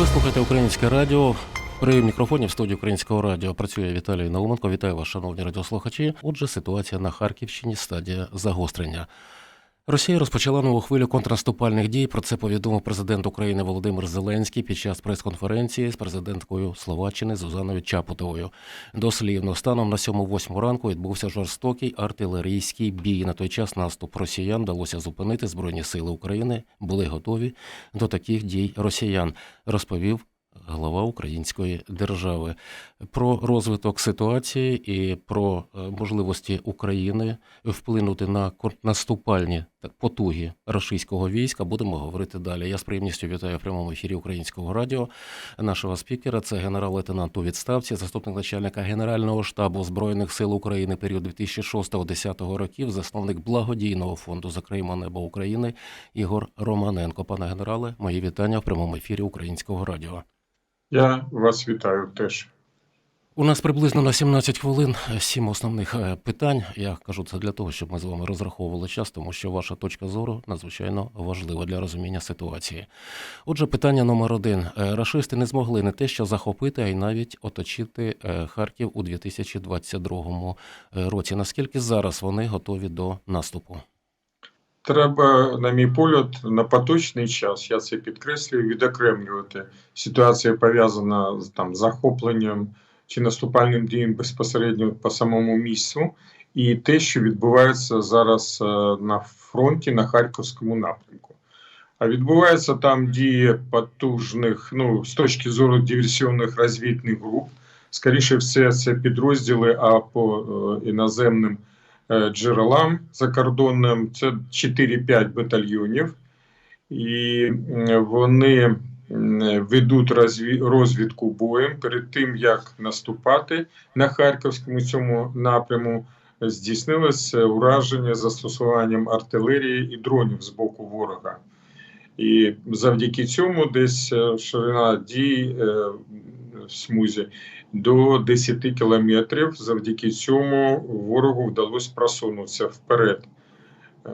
Ви слухаєте українське радіо. При мікрофоні в студії українського радіо працює Віталій Науменко. Вітаю вас, шановні радіослухачі. Отже, ситуація на Харківщині, стадія загострення. Росія розпочала нову хвилю контрнаступальних дій. Про це повідомив президент України Володимир Зеленський під час прес-конференції з президенткою Словаччини Зузаною Чапутовою. Дослівно станом на 7-8 ранку відбувся жорстокий артилерійський бій. На той час наступ росіян вдалося зупинити. Збройні сили України були готові до таких дій росіян, розповів глава української держави про розвиток ситуації і про е, можливості України вплинути на наступальні потуги російського війська. Будемо говорити далі. Я з приємністю вітаю в прямому ефірі українського радіо. Нашого спікера це генерал-лейтенант у відставці, заступник начальника Генерального штабу збройних сил України період 2006-2010 років, засновник благодійного фонду «Закриємо небо України Ігор Романенко. Пане генерале, мої вітання в прямому ефірі українського радіо. Я вас вітаю теж. У нас приблизно на 17 хвилин сім основних е, питань. Я кажу це для того, щоб ми з вами розраховували час, тому що ваша точка зору надзвичайно важлива для розуміння ситуації. Отже, питання номер один: Е, рашисти не змогли не те, що захопити, а й навіть оточити е, Харків у 2022 році. Наскільки зараз вони готові до наступу? Треба, на мій погляд, на поточний час, я це підкреслюю, відокремлювати. Ситуація пов'язана з там захопленням чи наступальним діям безпосередньо по самому місцю, і те, що відбувається зараз е, на фронті на харківському напрямку. А відбуваються там дії потужних, ну з точки зору диверсійних розвідних груп. Скоріше все, це підрозділи а по е, іноземним е, джерелам закордонним. Це 4-5 батальйонів, і вони ведуть розві- розвідку боєм перед тим, як наступати на харківському цьому напряму. Здійснилося ураження застосуванням артилерії і дронів з боку ворога. І завдяки цьому десь е, ширина дій е, в смузі до 10 кілометрів. Завдяки цьому ворогу вдалося просунутися вперед. Е,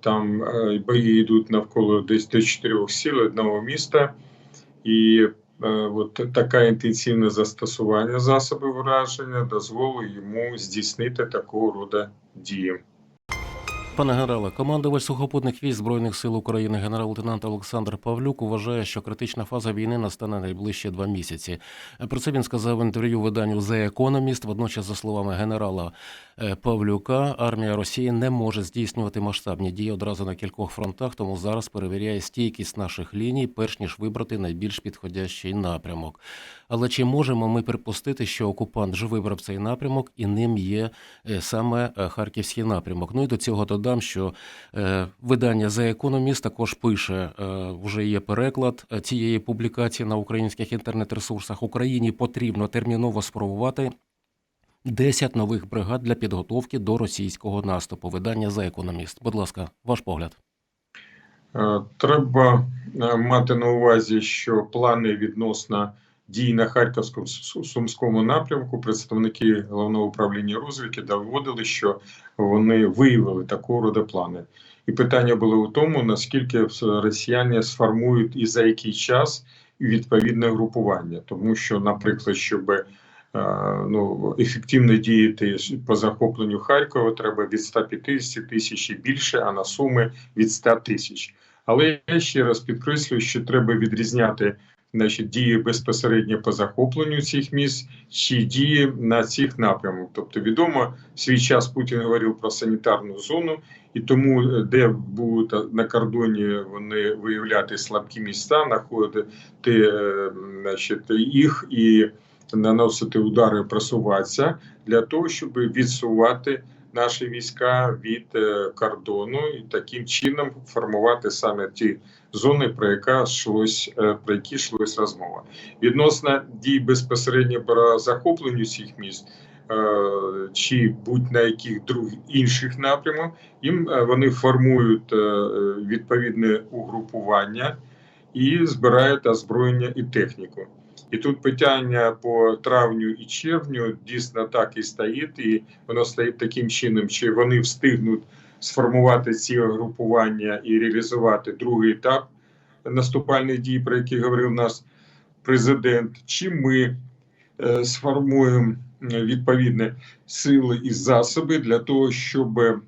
Там е, бої йдуть навколо десь до чотирьох сіл одного міста, і е, от таке інтенсивне застосування засобів враження дозволить йому здійснити такого роду дії. Пане генерале, командувач сухопутних військ збройних сил України, генерал-лейтенант Олександр Павлюк, вважає, що критична фаза війни настане найближчі два місяці. Про це він сказав в інтерв'ю виданню The Economist. Водночас, за словами генерала е, Павлюка, армія Росії не може здійснювати масштабні дії одразу на кількох фронтах, тому зараз перевіряє стійкість наших ліній, перш ніж вибрати найбільш підходящий напрямок. Але чи можемо ми припустити, що окупант вже вибрав цей напрямок, і ним є е, саме е, харківський напрямок? Ну і до цього додам, що е, видання The Economist також пише, е, вже є переклад е, цієї публікації на українських інтернет-ресурсах. Україні потрібно терміново спробувати 10 нових бригад для підготовки до російського наступу. Видання The Economist. Будь ласка, ваш погляд. Треба мати на увазі, що плани відносно дій на Харківському Сумському напрямку представники головного управління розвідки доводили, що вони виявили такого роду плани. І питання було у тому, наскільки росіяни сформують і за який час відповідне групування, тому що, наприклад, щоб е, ну, ефективно діяти по захопленню Харкова, треба від 150 тисяч і більше, а на суми від 100 тисяч. Але я ще раз підкреслюю, що треба відрізняти значить, дії безпосередньо по захопленню цих місць чи дії на цих напрямах. Тобто, відомо, свій час Путін говорив про санітарну зону, і тому, де будуть на кордоні вони виявляти слабкі місця, знаходити е, значить, їх і наносити удари, просуватися для того, щоб відсувати наші війська від е, кордону і таким чином формувати саме ті зони, про яка йшлось, е, про які йшлось розмова. Відносно дій безпосередньо по захопленню цих міст. е, Чи будь-на яких друг інших напрямах, їм вони формують відповідне угрупування і збирають озброєння і техніку. І тут питання по травню і червню дійсно так і стоїть, і воно стоїть таким чином, чи вони встигнуть сформувати ці групування і реалізувати другий етап наступальних дій, про які говорив наш президент, чи ми е, сформуємо відповідні сили і засоби для того, щоб е,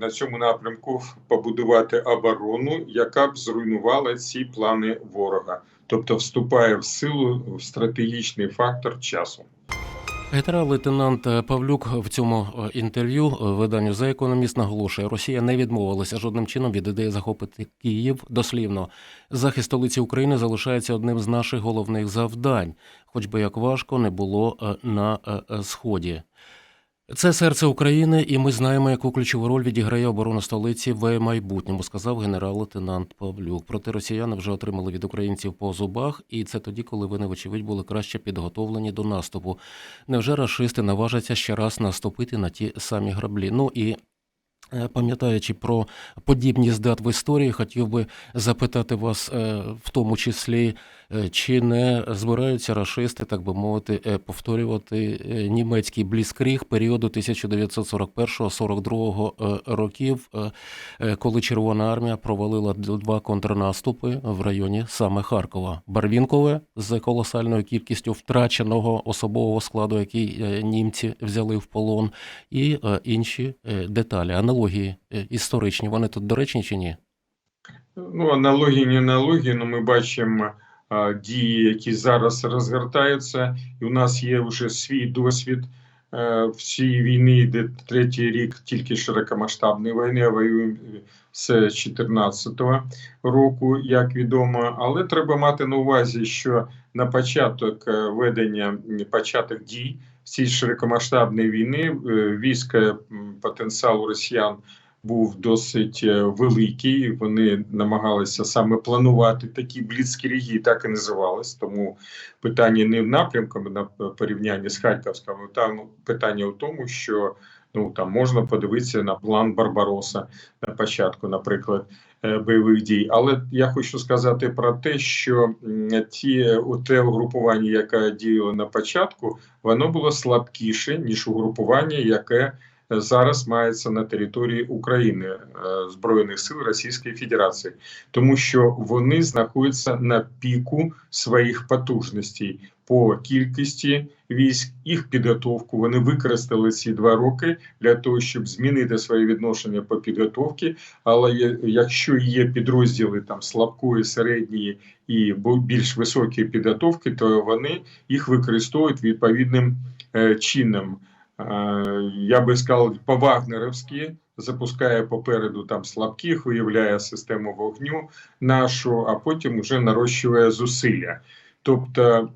на цьому напрямку побудувати оборону, яка б зруйнувала ці плани ворога, тобто вступає в силу в стратегічний фактор часу. Генерал-лейтенант Павлюк в цьому е, інтерв'ю е, виданню за економіст наголошує, Росія не відмовилася жодним чином від ідеї захопити Київ. Дослівно, захист столиці України залишається одним з наших головних завдань, хоч би як важко не було е, на сході. Це серце України, і ми знаємо, яку ключову роль відіграє оборона столиці в майбутньому, сказав генерал-лейтенант Павлюк. Проте росіяни вже отримали від українців по зубах, і це тоді, коли вони, вочевидь, були краще підготовлені до наступу. Невже рашисти наважаться ще раз наступити на ті самі граблі? Ну і е, пам'ятаючи про подібність дат в історії, хотів би запитати вас е, в тому числі, чи не збираються рашисти, так би мовити, е, повторювати е, німецький бліскріг періоду 1941-42 е, років, е, е, коли Червона армія провалила два контрнаступи в районі саме Харкова. Барвінкове з колосальною кількістю втраченого особового складу, який е, німці взяли в полон, і е, інші е, деталі, аналогії е, історичні. Вони тут доречні чи ні? Ну, аналогії, не аналогії, але ми бачимо дії, які зараз розгортаються, і у нас є вже свій досвід е, в цій війні, де третій рік тільки широкомасштабної війни, воюємо з 2014 року, як відомо. Але треба мати на увазі, що на початок е, ведення початок дій в цій широкомасштабної війни е, війська м, потенціал росіян був досить е, великий. Вони намагалися саме планувати такі бліцкріги, так і називались. Тому питання не в напрямку на порівнянні з Харківським, там питання в тому, що ну там можна подивитися на план Барбароса на початку, наприклад. е, Бойових дій, але я хочу сказати про те, що ті те угрупування, яке діяло на початку, воно було слабкіше ніж угрупування, яке зараз мається на території України е, Збройних сил Російської Федерації, тому що вони знаходяться на піку своїх потужностей по кількості військ, їх підготовку. Вони використали ці два роки для того, щоб змінити своє відношення по підготовці. Але якщо є підрозділи там слабкої, середньої і більш високої підготовки, то вони їх використовують відповідним е, чином. Е, я би сказав, по-вагнерівськи запускає попереду там слабких, виявляє систему вогню нашу, а потім вже нарощує зусилля. Тобто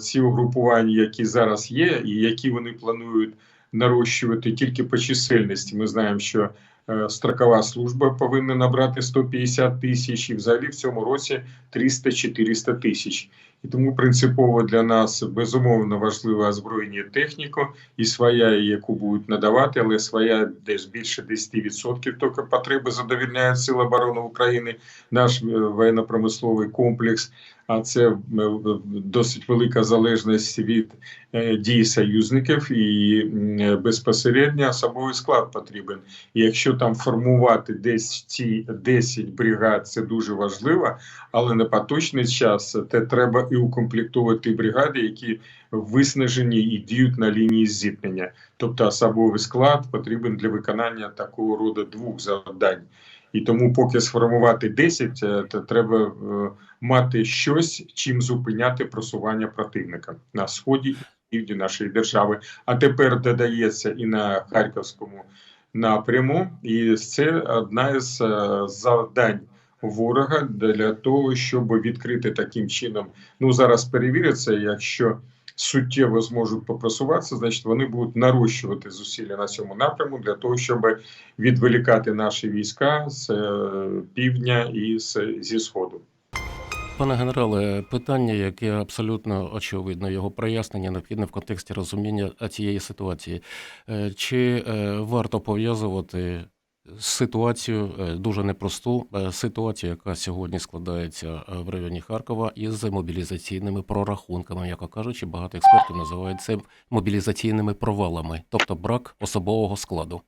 ці угрупування, які зараз є, і які вони планують нарощувати тільки по чисельності. Ми знаємо, що е, строкова служба повинна набрати 150 тисяч, і взагалі в цьому році 300-400 тисяч. І тому принципово для нас безумовно важливе озброєння техніку і своя, яку будуть надавати, але своя десь більше 10% тільки потреби задовільняє Сили оборони України, наш е, воєнно-промисловий комплекс. А це е, досить велика залежність від е, дій союзників і безпосередньо особовий склад потрібен. І якщо там формувати десь ці 10 бригад, це дуже важливо, але на поточний час те треба і укомплектовувати бригади, які виснажені і діють на лінії зіткнення. Тобто особовий склад потрібен для виконання такого роду двох завдань. І тому, поки сформувати 10, е, то треба е, мати щось, чим зупиняти просування противника на сході і півдні нашої держави. А тепер додається і на харківському напряму, і це одна із е, завдань ворога для того, щоб відкрити таким чином. Ну зараз перевіриться, якщо суттєво зможуть попросуватися, значить вони будуть нарощувати зусилля на цьому напряму для того, щоб відволікати наші війська з е, півдня і зі сходу. Пане генерале, питання, яке абсолютно очевидно, його прояснення необхідне в контексті розуміння цієї ситуації. Е, Чи е, варто пов'язувати ситуацію е, дуже непросту Ситуація, ситуацію, яка сьогодні складається е, в районі Харкова, із мобілізаційними прорахунками, яко кажучи, багато експертів називають це мобілізаційними провалами, тобто брак особового складу.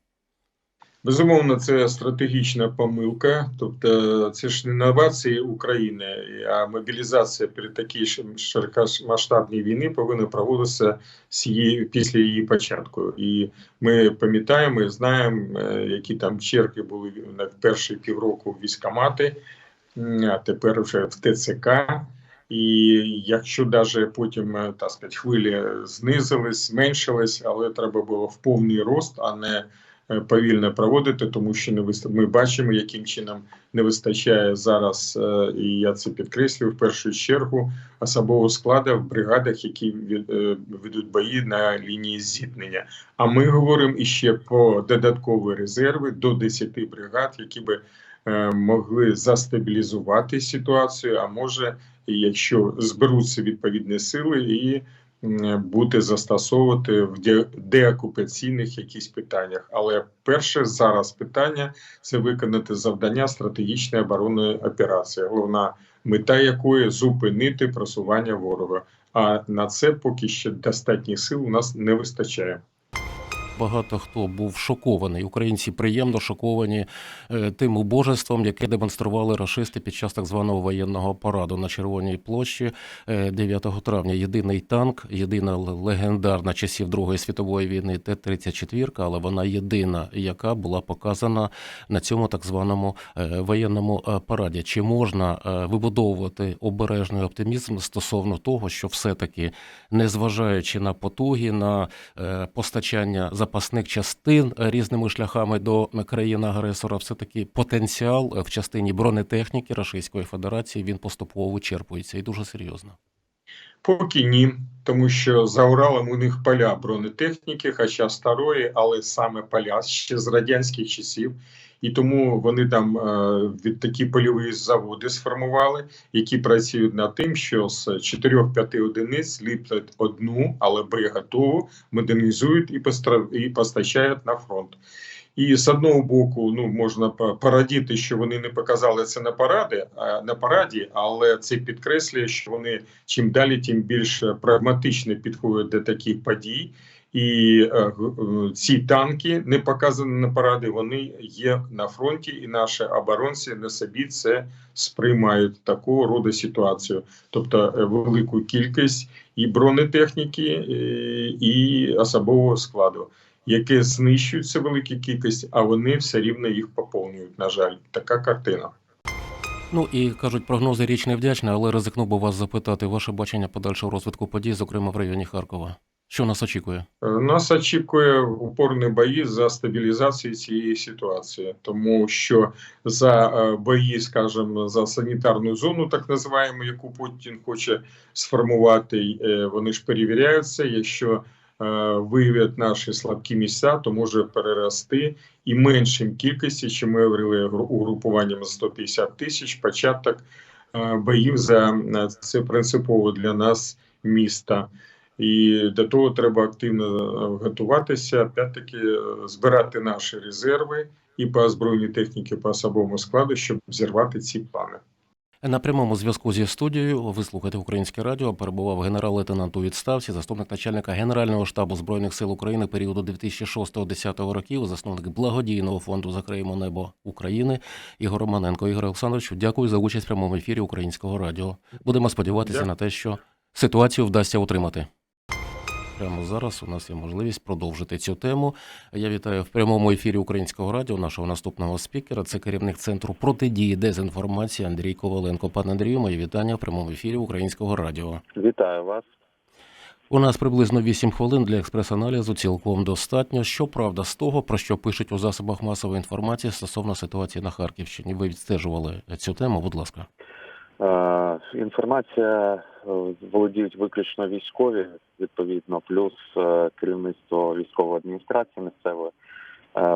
Безумовно, це стратегічна помилка. Тобто, це ж не новації України, а мобілізація при такій широкомасштабній війні повинна проводитися її після її початку. І ми пам'ятаємо, і знаємо, е, які там черги були на перші півроку в військкомати, м, а тепер вже в ТЦК. І якщо навіть потім е, так сказати, хвилі знизились, зменшились, але треба було в повний рост, а не повільно проводити, тому що не виста... ми бачимо, яким чином не вистачає зараз, е, і я це підкреслюю в першу чергу особового складу в бригадах, які е, ведуть бої на лінії зіткнення. А ми говоримо іще про додаткові резерви до 10 бригад, які би е, могли застабілізувати ситуацію, а може, якщо зберуться відповідні сили і бути застосовувати в де- деокупаційних якісь питаннях. Але перше зараз питання це виконати завдання стратегічної оборонної операції, головна мета якої зупинити просування ворога. А на це поки ще достатніх сил у нас не вистачає. Багато хто був шокований. Українці приємно шоковані е, тим убожеством, яке демонстрували рашисти під час так званого воєнного параду на Червоній площі е, 9 травня. Єдиний танк, єдина легендарна часів Другої світової війни Т-34, але вона єдина, яка була показана на цьому так званому е, воєнному е, параді. Чи можна е, вибудовувати обережний оптимізм стосовно того, що все-таки, незважаючи на потуги, на е, постачання запасних частин е, різними шляхами до країн агресора, все-таки потенціал е, в частині бронетехніки Російської Федерації він поступово вичерпується і дуже серйозно. Поки ні, тому що за Уралом у них поля бронетехніки, хоча старої, але саме поля ще з радянських часів. І тому вони там е, від такі польові заводи сформували, які працюють над тим, що з 4-5 одиниць ліплять одну, але боєготову, модернізують і, постачають на фронт. І з одного боку, ну можна порадіти, що вони не показали це на параді, а на параді, але це підкреслює, що вони чим далі, тим більш прагматично підходять до таких подій. І е, е, ці танки не показані на параді, вони є на фронті, і наші оборонці на собі це сприймають такого роду ситуацію, тобто е, велику кількість і бронетехніки, е, і особового складу, яке знищується велика кількість, а вони все рівно їх поповнюють. На жаль, така картина. Ну і кажуть, прогнози річ невдячна, але ризикнув би вас запитати ваше бачення подальшого розвитку подій, зокрема в районі Харкова. Що нас очікує? Е, Нас очікує упорні бої за стабілізацію цієї ситуації, тому що за е, бої, скажімо, за санітарну зону, так називаємо, яку Путін хоче сформувати, е, вони ж перевіряються. Якщо виявлять наші слабкі місця, то може перерости і меншим кількості, що ми говорили угрупуванням 150 тисяч. Початок боїв за це принципово для нас міста. І до того треба активно е, готуватися, опять-таки е, збирати наші резерви і по озброєній техніці, по особовому складу, щоб зірвати ці плани. На прямому зв'язку зі студією ви слухаєте українське радіо. Перебував генерал-лейтенант у відставці, заступник начальника Генерального штабу збройних сил України періоду 2006-2010 років, засновник благодійного фонду Закриємо небо України Ігор Романенко. Ігор Олександрович, дякую за участь в прямому ефірі українського радіо. Будемо сподіватися Дякую. на те, що ситуацію вдасться утримати. Прямо зараз у нас є можливість продовжити цю тему. Я вітаю в прямому ефірі українського радіо нашого наступного спікера. Це керівник центру протидії дезінформації Андрій Коваленко. Пане Андрію, мої вітання в прямому ефірі українського радіо. Вітаю вас. У нас приблизно 8 хвилин для експрес-аналізу цілком достатньо. Щоправда, з того, про що пишуть у засобах масової інформації стосовно ситуації на Харківщині. Ви відстежували цю тему, будь ласка. Е, інформація е, володіють виключно військові, відповідно, плюс е, керівництво військової адміністрації місцевої.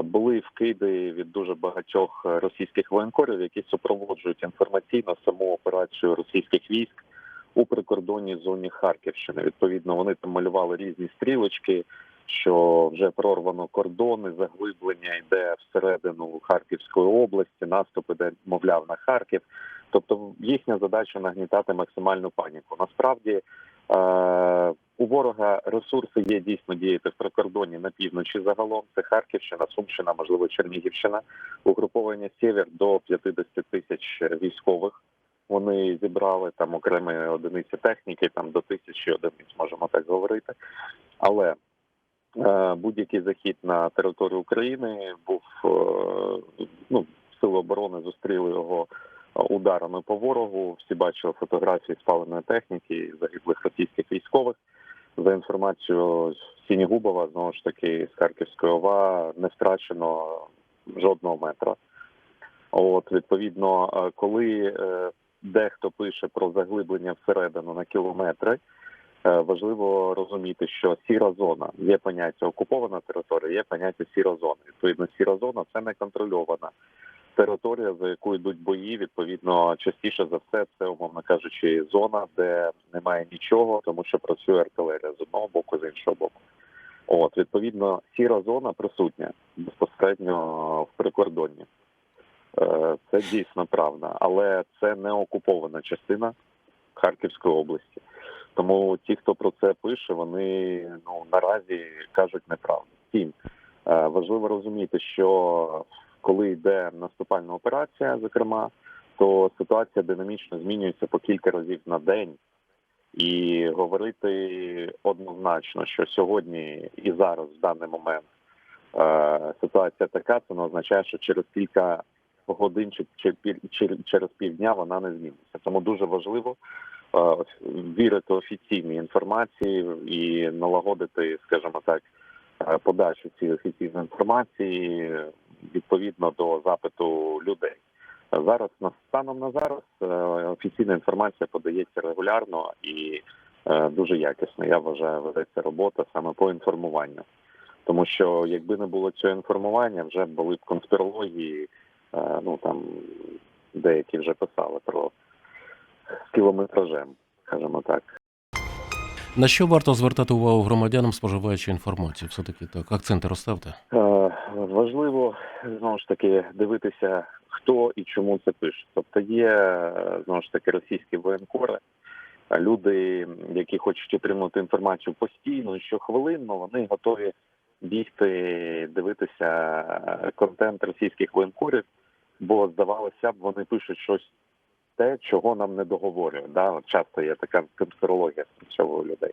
Були вкиди від дуже багатьох російських воєнкорів, які супроводжують інформаційно саму операцію російських військ у прикордонній зоні Харківщини. Відповідно, вони там малювали різні стрілочки, що вже прорвано кордони, заглиблення йде всередину Харківської області, наступ іде, мовляв, на Харків. Тобто їхня задача нагнітати максимальну паніку. Насправді Е, у ворога ресурси є дійсно діяти в прикордонні на півночі загалом. Це Харківщина, Сумщина, можливо, Чернігівщина. Угруповання Сєвєр до 50 тисяч військових. Вони зібрали там окремі одиниці техніки, там до тисячі одиниць, можемо так говорити. Але будь-який захід на територію України був е, ну, сили оборони зустріли його е, ударами по ворогу. Всі бачили фотографії спаленої техніки загиблих російських військових. За інформацією Сінігубова, знову ж таки, з Харківської ОВА не втрачено жодного метра. От відповідно, е, коли е, дехто пише про заглиблення всередину на кілометри, е, важливо розуміти, що сіра зона є поняття окупована територія, є поняття сіра зона. Відповідно, сіра зона це не контрольована територія, за яку йдуть бої. Відповідно, частіше за все, це умовно кажучи, зона, де немає нічого, тому що працює артилерія з одного боку, з іншого боку. От відповідно, сіра зона присутня безпосередньо в прикордонні. Е, Це дійсно правда, але це не окупована частина Харківської області. Тому ті, хто про це пише, вони ну наразі кажуть неправду. Втім, е, важливо розуміти, що коли йде наступальна операція, зокрема, то ситуація динамічно змінюється по кілька разів на день. І говорити однозначно, що сьогодні і зараз, в даний момент, е, ситуація така, це не означає, що через кілька годин чи, через півдня вона не зміниться. Тому дуже важливо вірити офіційній інформації і налагодити, скажімо так, е, подачу цієї офіційної інформації е, відповідно до запиту людей. Зараз на станом на зараз е, офіційна інформація подається регулярно і е, дуже якісно. Я вважаю, ведеться робота саме по інформуванню. Тому що якби не було цього інформування, вже були б конспірології, е, ну там деякі вже писали про з кілометражем, скажімо так. На що варто звертати увагу громадянам, споживаючи інформацію? Все таки так, акценти розставте. Е, Важливо знову ж таки дивитися, хто і чому це пише. Тобто є е, знову ж таки російські воєнкори, люди, які хочуть отримати інформацію постійно, щохвилинно, вони готові бігти, дивитися е, контент російських воєнкорів, бо здавалося б, вони пишуть щось те, чого нам не договорюють. Да? Часто є така конспірологія у людей.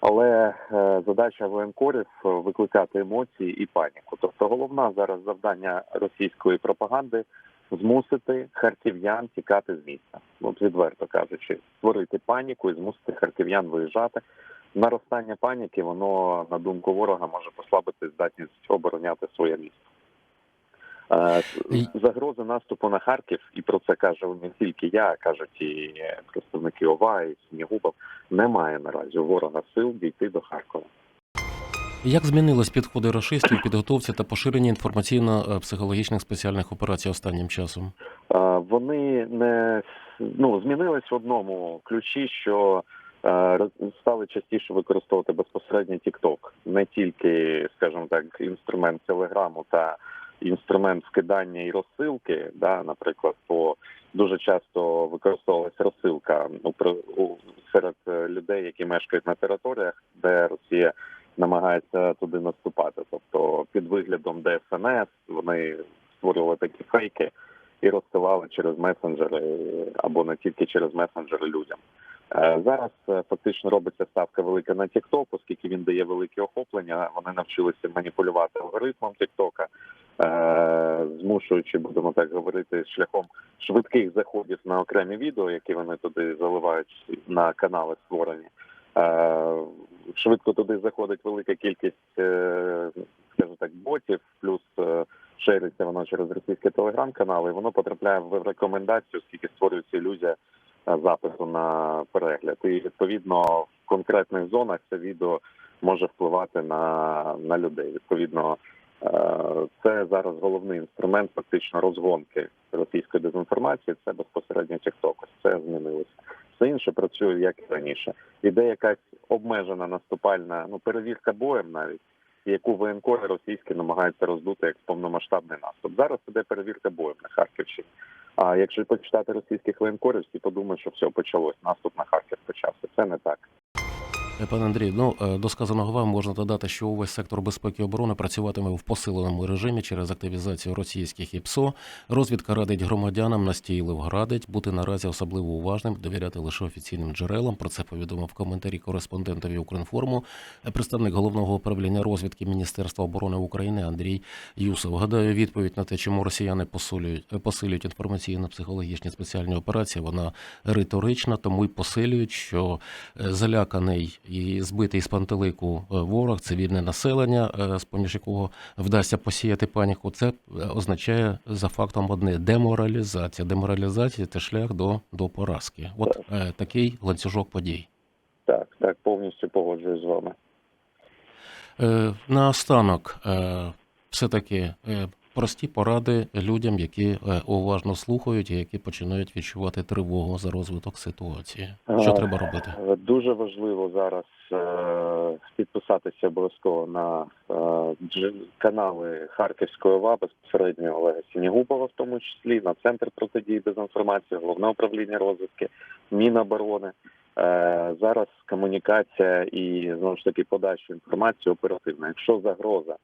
Але е, задача воєнкорів викликати емоції і паніку. Тобто, головна зараз завдання російської пропаганди змусити харків'ян тікати з міста. От відверто кажучи, створити паніку і змусити харків'ян виїжджати. Наростання паніки, воно на думку ворога може послабити здатність обороняти своє місто. Е, Загрози наступу на Харків, і про це каже не тільки я, а кажуть і представники ОВА, і Снігубов, немає наразі у ворога сил дійти до Харкова. Як змінились підходи рашистів, підготовці та поширення інформаційно-психологічних спеціальних операцій останнім часом? Е, Вони не ну змінились в одному ключі, що е, стали частіше використовувати безпосередньо TikTok. не тільки, скажімо так, інструмент телеграму та інструмент скидання і розсилки. Да, наприклад, по дуже часто використовувалася розсилка у, у серед е, людей, які мешкають на територіях, де Росія намагається туди наступати. Тобто, під виглядом ДСНС вони створювали такі фейки і розсилали через месенджери або не тільки через месенджери людям. Е, Зараз е, фактично робиться ставка велика на TikTok, оскільки він дає велике охоплення. Вони навчилися маніпулювати алгоритмом TikTok, е, змушуючи, будемо так говорити, шляхом швидких заходів на окремі відео, які вони туди заливають на канали створені. Е, Швидко туди заходить велика кількість, е, скажімо так, ботів, плюс е, шериться воно через російські телеграм-канали, і воно потрапляє в рекомендацію, оскільки створюється ілюзія е, запису на перегляд. І відповідно в конкретних зонах це відео може впливати на, на людей. Відповідно, е, це зараз головний інструмент фактично розгонки російської дезінформації. Це безпосередньо TikTok. Це змінилося. Все інше працює як і раніше. Іде якась обмежена наступальна ну перевірка боєм навіть яку воєнкори російські намагаються роздути як повномасштабний наступ. Зараз іде перевірка боєм на Харківщині. А якщо почитати російських воєнкорів, всі подумають, що все почалось. Наступ на Харків почався. Це не так. Е, Пане Андрій, ну е, до сказаного вам можна додати, що увесь сектор безпеки і оборони працюватиме в посиленому режимі через активізацію російських ІПСО. Розвідка радить громадянам настійливо радить бути наразі особливо уважним, довіряти лише офіційним джерелам. Про це повідомив коментарі кореспондентові Укрінформу представник головного управління розвідки Міністерства оборони України Андрій Юсов. Гадаю, відповідь на те, чому росіяни посилюють е, посилюють інформаційно-психологічні спеціальні операції, вона риторична, тому й посилюють, що заляканий і збитий з пантелику е, ворог, цивільне населення, е, з поміж якого вдасться посіяти паніку. Це е, означає за фактом одне деморалізація. Деморалізація це шлях до, до поразки. От е, такий ланцюжок подій. Так, так, повністю погоджуюсь з вами. Наостанок, е, все-таки е, прості поради людям, які е, уважно слухають і які починають відчувати тривогу за розвиток ситуації. Що треба робити? Е, Дуже важливо зараз е, підписатися обов'язково на канали Харківської ОВА, безпосередньо Олега Сінігубова, в тому числі на центр протидії дезінформації, головне управління розвідки, Міноборони. Зараз комунікація і знову ж таки подача інформації оперативна. Якщо загроза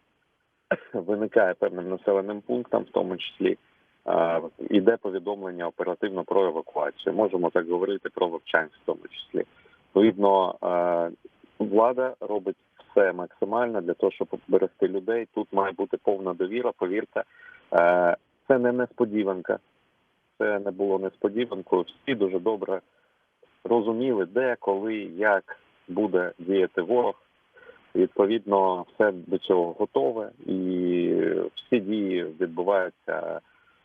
виникає певним населеним пунктам, в тому числі е, іде повідомлення оперативно про евакуацію. Можемо так говорити про Вовчанськ в тому числі. Відповідно, влада робить все максимально для того, щоб берегти людей. Тут має бути повна довіра. Повірте, це не несподіванка. Це не було несподіванкою. Всі дуже добре розуміли, де, коли, як буде діяти ворог. Відповідно, все до цього готове, і всі дії відбуваються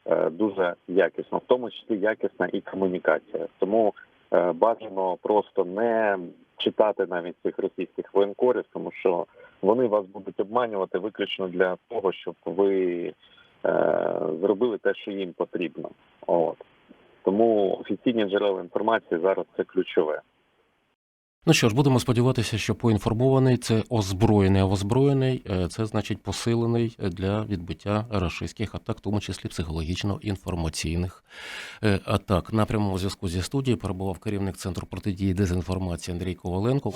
е, дуже якісно, в тому числі якісна і комунікація. Тому е, бажано просто не читати навіть цих російських воєнкорів, тому що вони вас будуть обманювати виключно для того, щоб ви е, зробили те, що їм потрібно. От тому офіційні джерела інформації зараз це ключове. Ну що ж, будемо сподіватися, що поінформований це озброєний, а озброєний е, це значить посилений для відбиття рашистських атак, в тому числі психологічно-інформаційних е, атак. На прямому зв'язку зі студією перебував керівник центру протидії дезінформації Андрій Коваленко.